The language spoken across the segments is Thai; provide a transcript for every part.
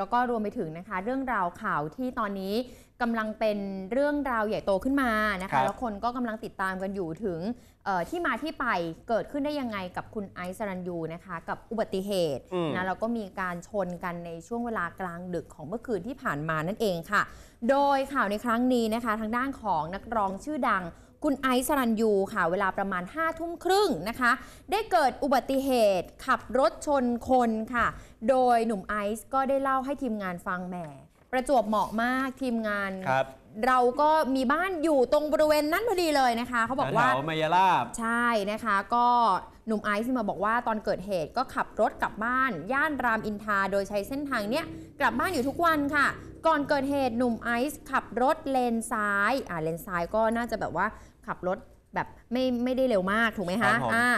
แล้วก็รวมไปถึงนะคะ เรื่องราวข่าวที่ตอนนี้กำลังเป็นเรื่องราวใหญ่โตขึ้นมานะครัคะบ แล้วคนก็กำลังติดตามกันอยู่ถึงเอ่อที่มาที่ไปเกิดขึ้นได้ยังไงกับคุณไอซ์สรัญยูนะคะ กับอุบัติเหตุอืม นะแล้วก็มีการชนกันในช่วงเวลากลางดึกของเมื่อคืนที่ผ่านมานั่นเองค่ะ โดยข่าวในครั้งนี้นะคะ ทางด้านของนักร้องชื่อดัง คุณไอซ์สรัญยูค่ะ เวลาประมาณ5้าทุ่มครึ่งนะคะ ได้เกิดอุบัติเหตุขับรถชนคนค่ะ โดยหนุ่มไอซ์ก็ได้เล่าให้ทีมงานฟังแหมประจวบเหมาะมากทีมงานครับเราก็มีบ้านอยู่ตรงบริเวณนั้นพอดีเลยนะคะ เขาบอกว่าแถวๆมายาลาบใช่นะคะ ก็ หนุ่มไอซ์มาบอกว่าตอนเกิดเหตุก็ขับรถกลับบ้าน ย่านรามอินทราโดยใช้เส้นทางเนี้ยกลับบ้านอยู่ทุกวันค่ะ ก่อนเกิดเหตุหนุ่มไอซ์ขับรถเลนซ้ายอ่าเลนซ้ายก็น่าจะแบบว่าขับรถ แบบไม่ไม่ได้เร็วมากถูกไหมครัคะบผม อ่า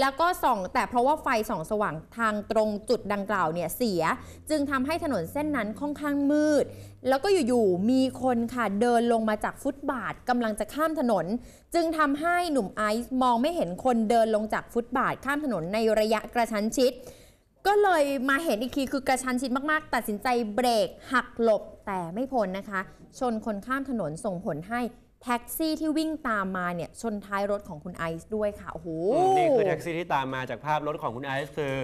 แล้วก็ส่องแต่เพราะว่าไฟส่องสว่างทางตรงจุดดังกล่าวเนี่ยเสีย จึงทำให้ถนนเส้นนั้นค่อนข้างมืด แล้วก็อยู่ๆมีคนค่ะเดินลงมาจากฟุตบาทกำลังจะข้ามถนน จึงทำให้หนุ่มไอซ์มองไม่เห็นคนเดินลงจากฟุตบาทข้ามถนนในระยะกระชั้นชิด ก็เลยมาเห็นอีกทีคือกระชั้นชิดมากๆ ตัดสินใจเบรกหักหลบแต่ไม่พ้นนะคะ ชนคนข้ามถนนส่งผลให้ แท็กซี่ที่วิ่งตามมาเนี่ยชนท้ายรถของคุณไอซ์ด้วยค่ะ โอ้โหอืมนี่คือแท็กซี่ที่ตามมาจากภาพรถของคุณไอซ์คือ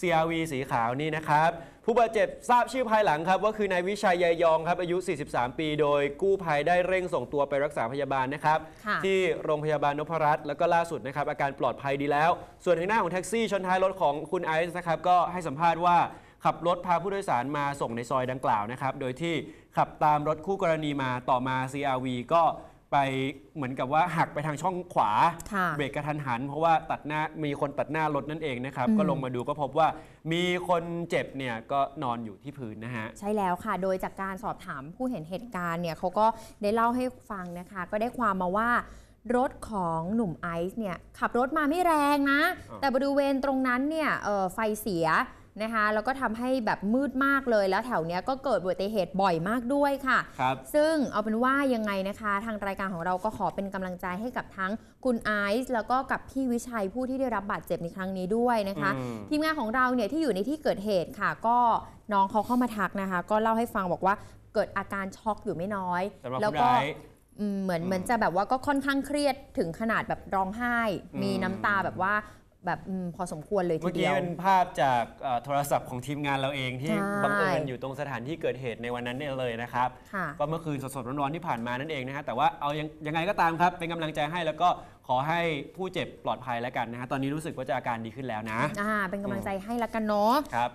CRV สีขาวนี่นะครับ ผู้บาดเจ็บทราบชื่อภายหลังครับ ว่าคือนายวิชัยยายยองครับ อายุ 43 ปี โดยกู้ภัยได้เร่งส่งตัวไปรักษาพยาบาลนะครับค่ะที่โรงพยาบาลนพรัตน์แล้วก็ล่าสุดนะครับ อาการปลอดภัยดีแล้ว ส่วนทางหน้าของแท็กซี่ชนท้ายรถของคุณไอซ์นะครับก็ให้สัมภาษณ์ว่าขับรถพาผู้โดยสารมาส่งในซอยดังกล่าวนะครับโดยที่ขับตามรถคู่กรณีมาต่อมา CRV ก็ ไปเหมือนกับว่าหักไปทางช่องขวาค่ะเบรกกระทันหัน เพราะว่าตัดหน้ามีคนตัดหน้ารถนั่นเองนะครับอืมก็ลงมาดูก็พบว่ามีคนเจ็บเนี่ยก็นอนอยู่ที่พื้นนะฮะ ใช่แล้วค่ะ โดยจากการสอบถามผู้เห็นเหตุการณ์เนี่ยเขาก็ได้เล่าให้ฟังนะคะ ก็ได้ความมาว่ารถของหนุ่มไอซ์เนี่ยขับรถมาไม่แรงนะอ่าแต่บริเวณตรงนั้นเนี่ยเอ่อไฟเสีย นะคะแล้วก็ทำให้แบบมืดมากเลยแล้วแถวเนี้ยก็เกิดอุบัติเหตุบ่อยมากด้วยค่ะครับซึ่งเอาเป็นว่ายังไงนะคะ ทางรายการของเราก็ขอเป็นกำลังใจให้กับทั้งคุณไอซ์แล้วก็กับพี่วิชัยผู้ที่ได้รับบาดเจ็บในครั้งนี้ด้วยนะคะอืมทีมงานของเราเนี่ยที่อยู่ในที่เกิดเหตุค่ะ ก็น้องเขาเข้ามาทักนะคะ ก็เล่าให้ฟังบอกว่าเกิดอาการช็อกอยู่ไม่น้อยสำหรับแล้วคุณก็ไอซ์อืมเหมือนอืมเหมือนจะแบบว่าก็ค่อนข้างเครียดถึงขนาดแบบร้องไห้อืมมีน้ำตาแบบว่า แบบอมพอสมควรเลยทีเมื่อเดีกี้ยว เป็นภาพจากเอ่อโทรศัพท์ของทีมงานเราเองที่ใช่บังเอิญอยู่ตรงสถานที่เกิดเหตุในวันนั้นเนี่ยเลยนะครับ ค่ะ ก็เมื่อคืนสดๆร้อนๆที่ผ่านมานั่นเองนะฮะแต่ว่าเอายังยังไงก็ตามครับ เป็นกำลังใจให้แล้วก็ขอให้ผู้เจ็บปลอดภัยแล้วกันนะฮะตอนนี้รู้สึกว่าจะอาการดีขึ้นแล้วนะอ่าเป็นกำลังใจให้ละกันเนาะ ครับ